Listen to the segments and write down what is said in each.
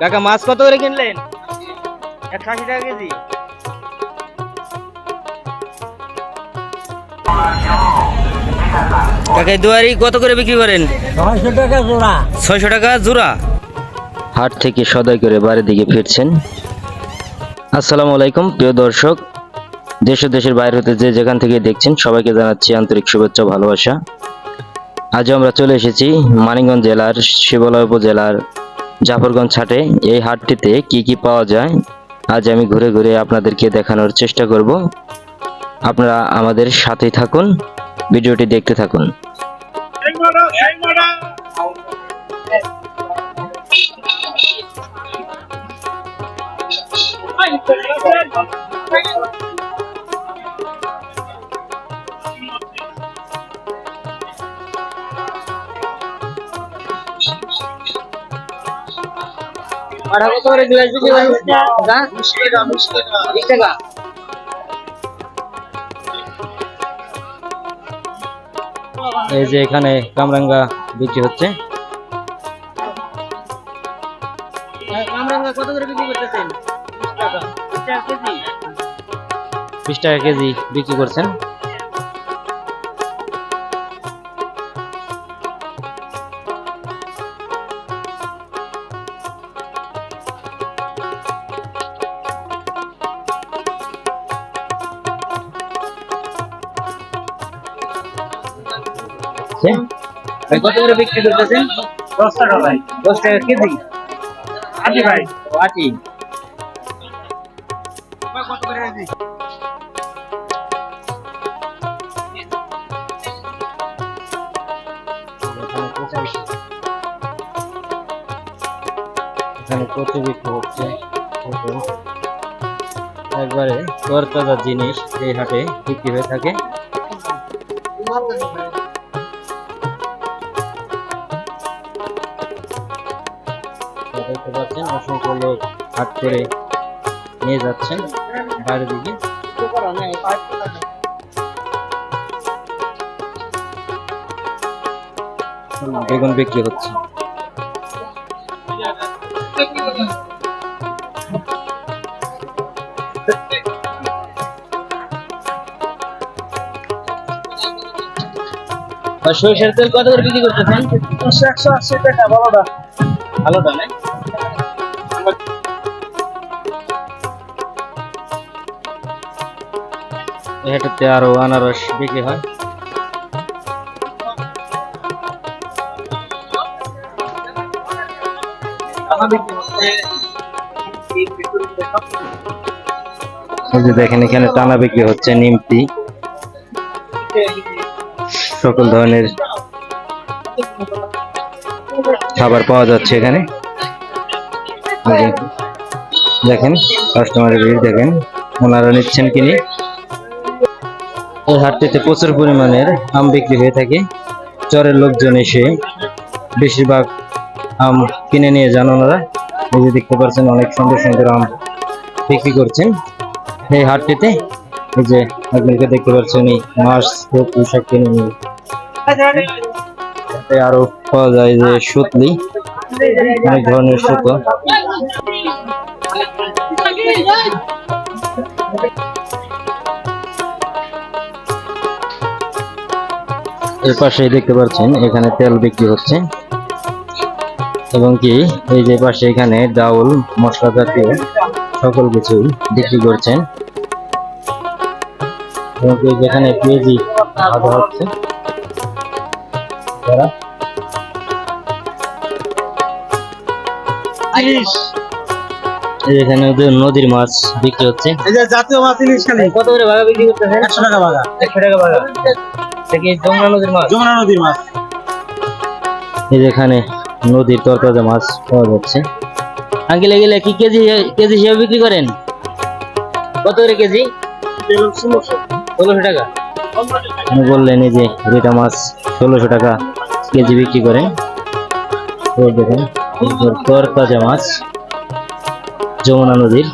কাকা মাছ কত করে কিনলেন? একশো আশি টাকা কেজি। কাকা দুয়ারি কত করে বিক্রি করেন? ছয়শো টাকা জোড়া। ছয়শো টাকা জোড়া? হাট থেকে সদাই করে বাড়ির দিকে ফিরছেন। আসসালামু আলাইকুম প্রিয় দর্শক দেশ ও দেশের বাইরে হতে যে যেখান থেকে দেখছেন, সবাইকে জানাচ্ছি আন্তরিক শুভেচ্ছা ভালোবাসা। আজ আমরা চলে এসেছি মানিকগঞ্জ জেলার, শিবালয় উপজেলার জাফরগঞ্জ হাটে। এই হাটটিতে কি কি পাওয়া যায়, আজ আমি ঘুরে ঘুরে আপনাদেরকে দেখানোর চেষ্টা করব। আপনারা আমাদের সাথেই থাকুন, ভিডিওটি দেখতে থাকুন। কত করে গ্লাস বিক্রি করেন বিশ টাকা এই যে এখানে কামরাঙ্গা বিক্রি হচ্ছে। কামরাঙ্গা কত করে বিক্রি করতেছেন? বিশ টাকা কেজি বিক্রি করছেন। ভাই কত করে বিক্রি করতেছেন? দশ টাকা ভাই। দশ টাকা কেজি? আজি ভাই। আটি। কত করে এখানে কচু বিক্রি হচ্ছে। একবারে তরতাজা জিনিস এই হাটে বিক্রি হয়ে থাকে। দেখতে পাচ্ছেন অসংখ্য লোক হাট করে নিয়ে যাচ্ছেন বাইরের দিকে। বেগুন বিক্রি হচ্ছে। সরিষার তেল কত করে বিক্রি করতেছেন? একশো আশি টাকা ভালোটা ভালোটা না এই হাটেতে আরও আনারস বিক্রি হয়। দেখেন, এখানে টানা বিক্রি হচ্ছে নিমতি সকল ধরনের খাবার পাওয়া যাচ্ছে এখানে। দেখেন কাস্টমারের ভিড় দেখেন ওনারা নিচ্ছেন কিনে। এই হাটটিতে প্রচুর পরিমাণের আম বিক্রি হয়ে থাকে। চরের লোকজন এসে বেশিরভাগ আম কিনে নিয়ে যান ওনারা। এই যে দেখতে পাচ্ছেন অনেক সুন্দর সুন্দর আম বিক্রি করছেন। এই হাটটিতে এই যে আপনাকে দেখতে পাচ্ছেন এই মাছ পোশাক কিনে নিয়ে। আরও পাওয়া যায় যে সুতলি। অনেক ধরনের সুতো এর পাশে দেখতে পাচ্ছেন, এখানে তেল বিক্রি হচ্ছে। এবং কি, এই যে পাশে এখানে ডাউল, মশলা জাতীয় সকল কিছু বিক্রি করছেন। এবং যেখানে পেঁয়াজি ভাজা হচ্ছে যে এখানে ওদের নদীর মাছ বিক্রি হচ্ছে। এই যে জাতীয় মাছ ইলিশ খালি। কত করে ভাগা বিক্রি করতেছেন? টাকা ভাগা একশো টাকা ভাগা থেকে যমুনা নদীর মাছ? যমুনা নদীর মাছ। এই যে এখানে নদীর তরতাজা মাছ পাওয়া যাচ্ছে। আঙ্কেলে গেলে কি কেজি কেজি হিসেবে বিক্রি করেন? কত করে কেজি? ষোলোশো টাকা। উনি বললেন এই যে রেটা মাছ ষোলোশো টাকা কেজি বিক্রি করেন এই দেখেন তরতাজা মাছ যমুনা নদীর।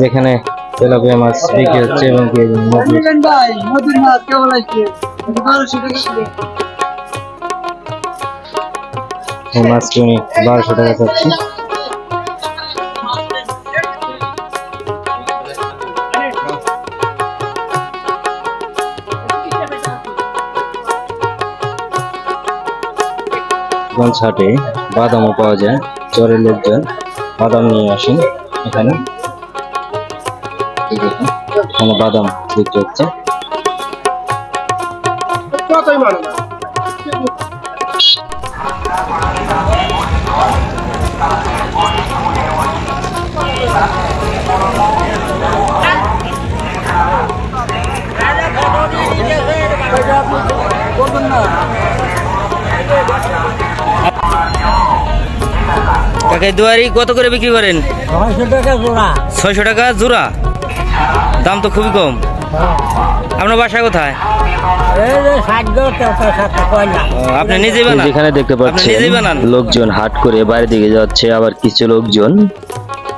যেখানে তেলাপিয়া মাছ বিক্রি হচ্ছে এবং মাছটি উনি বারোশো টাকা চাচ্ছি। গঞ্জ হাটে বাদামও পাওয়া যায় চরের লোকজন বাদাম নিয়ে আসেন এখানে। এই এখানে বাদাম বিক্রি হচ্ছে। মানো না। কাকে দুয়ারি কত করে বিক্রি করেন? ছয়শো টাকা জোড়া। ছয়শো টাকা জোড়া? দাম তো খুবই কম। আপনার বাসা কোথায়? আপনি নিজে বানান। যেখানে দেখতে পাচ্ছেন লোকজন হাট করে বাইরের দিকে যাচ্ছে আবার কিছু লোকজন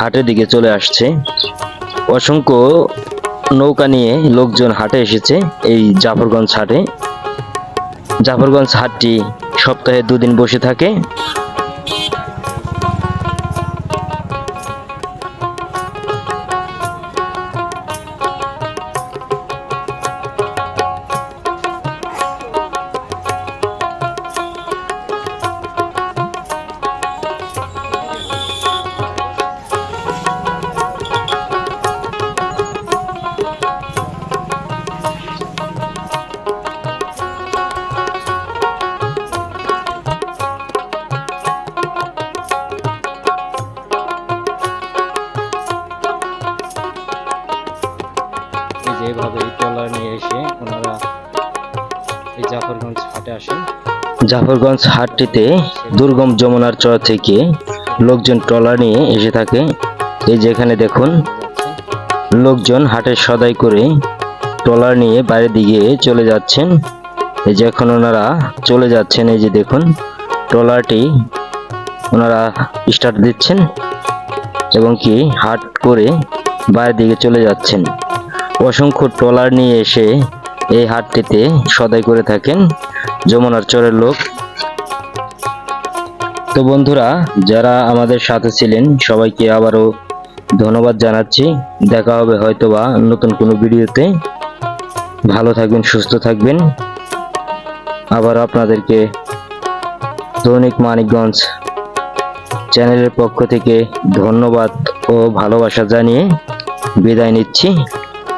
হাটের দিকে চলে আসছে। অসংখ্য নৌকা নিয়ে লোকজন হাটে এসেছে এই জাফরগঞ্জ হাটে। জাফরগঞ্জ হাটটি সপ্তাহে দুদিন বসে থাকে। এই যে ট্রলার নিয়ে এসে ওনারা এই জাফরগঞ্জ হাটে আসেন। জাফরগঞ্জ হাটটিতে দুর্গম যমুনার চর থেকে লোকজন ট্রলার নিয়ে এসে থাকে। এই যেখানে দেখুন, লোকজন হাটে সদাই করে ট্রলার নিয়ে বাইরের দিকে চলে যাচ্ছেন। এই যে এখন ওনারা চলে যাচ্ছেন, এই যে দেখুন, ট্রলারটি ওনারা স্টার্ট দিচ্ছেন এবং কি হাট করে বাইরের দিকে চলে যাচ্ছেন। অসংখ্য ট্রলার নিয়ে এসে এই হাটটিতে সদাই করে থাকেন যমুনার চরের লোক। তো বন্ধুরা, যারা আমাদের সাথে ছিলেন, সবাইকে আবারও ধন্যবাদ জানাচ্ছি। দেখা হবে হয়তোবা নতুন কোনো ভিডিওতে। ভালো থাকবেন, সুস্থ থাকবেন। আবার আপনাদেরকে দৈনিক মানিকগঞ্জ চ্যানেলের পক্ষ থেকে ধন্যবাদ ও ভালোবাসা জানিয়ে বিদায় নিচ্ছি।